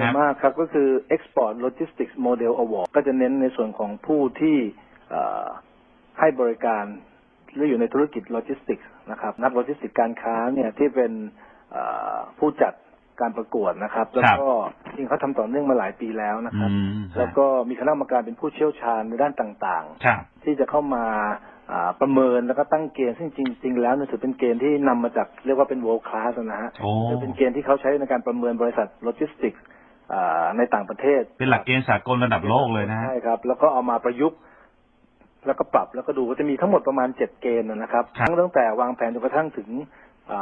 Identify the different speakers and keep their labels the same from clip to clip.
Speaker 1: ครับ
Speaker 2: มากครับก็คือ Export Logistics Model Award ก็จะเน้นในส่วนของผู้ที่เอ่อให้บริการหรืออยู่ในธุรกิจโลจิสติกส์นะครับ นักโลจิสติกการค้าเนี่ยที่เป็นเอ่อผู้จัดการประกวดนะครับ แล้วก็จริงเขาทำต่อเนื่องมาหลายปีแล้วนะค
Speaker 1: อื
Speaker 2: รับ
Speaker 1: ม
Speaker 2: แล้วก็มีคณะกรรมการเป็นผู้เชี่ยวชาญในด้านต่าง
Speaker 1: ครับ
Speaker 2: ๆที่จะเข้ามาอ่าประเมินแล้วก็ตั้งเกณฑ์ซึ่งจริง ๆ แล้วเนี่ยถือเป็นเกณฑ์ที่นำมาจากเรียกว่าเป็น world class นะฮะ
Speaker 1: โอ้
Speaker 2: คือเป็นเกณฑ์ที่เขาใช้ในการประเมินบริษัทโลจิสติกส์อ่า ในต่างประเทศ
Speaker 1: เป็นหลักเกณฑ์สากลระดับโลกเลยนะฮะ
Speaker 2: ใช่ครับ แล้วก็เอามาประยุกต์แล้วก็ปรับแล้วก็ดูว่าจะมีทั้งหมดประมาณเจ็ดเกณฑ์นะครับ
Speaker 1: ครับ
Speaker 2: ทั้งตั้งแต่วางแผนจนกระทั่งถึงอ่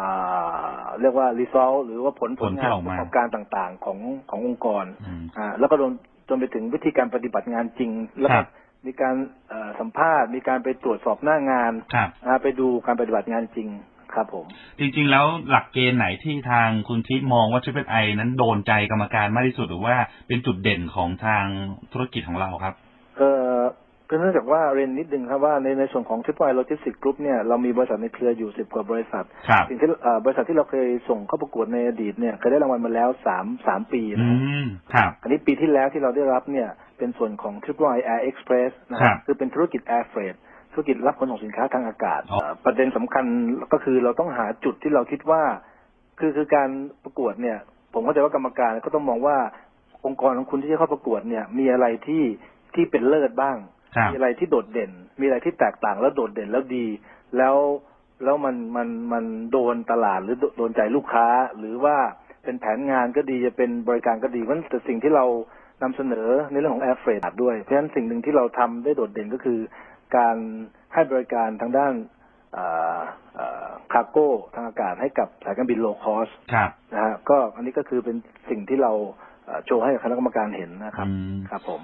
Speaker 2: าเรียกว่า result หรือว่าผลผลงานประกอบการต่างๆของขององค์กร
Speaker 1: อืม
Speaker 2: อ่าแล้วก็รวมจนไปถึงวิธีการปฏิบัติงานจริง แล้ว
Speaker 1: ค
Speaker 2: ก็
Speaker 1: รับ
Speaker 2: มีการเอ่อสัมภาษณ์ มีการไปตรวจสอบหน้างาน
Speaker 1: ครับ
Speaker 2: นะไปดูการปฏิบัติงานจริง ครับผม
Speaker 1: จริงๆ แล้วหลักเกณฑ์ไหนที่ทางคุณทิพย์มองว่า Triple I นั้นโดนใจกรรมการมากที่สุดหรือว่าเป็นจุดเด่นของทางธุรกิจของเราครับ
Speaker 2: เอ่อก็เนื่องจากว่าเรียนนิดนึงครับว่าในในส่วนของ Triple I Logistics Group เนี่ยเรามีบริษัทในเครืออยู่สิบกว่าบริษัท
Speaker 1: ครับ
Speaker 2: สิ่งที่เอ่อบริษัทที่เราเคยส่งเข้าประกวดในอดีตเนี่ยเคยได้รางวัลมาแล้วสามสามปี
Speaker 1: อื
Speaker 2: นะ
Speaker 1: มครับ
Speaker 2: อันนี้ปีที่แล้วที่เราได้รับเนี่ยเป็นส่วนของ Triple I Air Express นะค
Speaker 1: ครั
Speaker 2: รับบคือเป็นธุรกิจ Air Freight ธุรกิจรับขนส่งสินค้าทางอากาศ
Speaker 1: อ๋อ
Speaker 2: เอ่อประเด็นสำคัญก็คือเราต้องหาจุดที่เราคิดว่า คือคือการประกวดเนี่ย ผมเข้าใจว่ากรรมการก็ต้องมองว่าองค์กรของคุณที่จะเข้าประกวดเนี่ย มีอะไรที่ที่เป็นเลิศบ้าง
Speaker 1: ครับ
Speaker 2: มีอะไรที่โดดเด่น มีอะไรที่แตกต่างแล้วโดดเด่นแล้วดี แล้วแล้วมันมันมันโดนตลาดหรือโดโดนใจลูกค้า หรือว่าเป็นแผนงานก็ดีจะเป็นบริการก็ดีเพราะฉะนั้นแต่สิ่งที่เรานำเสนอในเรื่องของ Air Freight ด้วย เพราะฉะนั้นสิ่งหนึ่งที่เราทำได้โดดเด่นก็คือ การให้บริการทางด้านคาร์โก้ทางอากาศให้กับสายการบินโลคอส
Speaker 1: ครับ
Speaker 2: นะฮะก็อันนี้ก็คือเป็นสิ่งที่เราเอ่อโชว์ให้กับคณะกรรมการเห็นนะครับ
Speaker 1: อืม
Speaker 2: ครับผม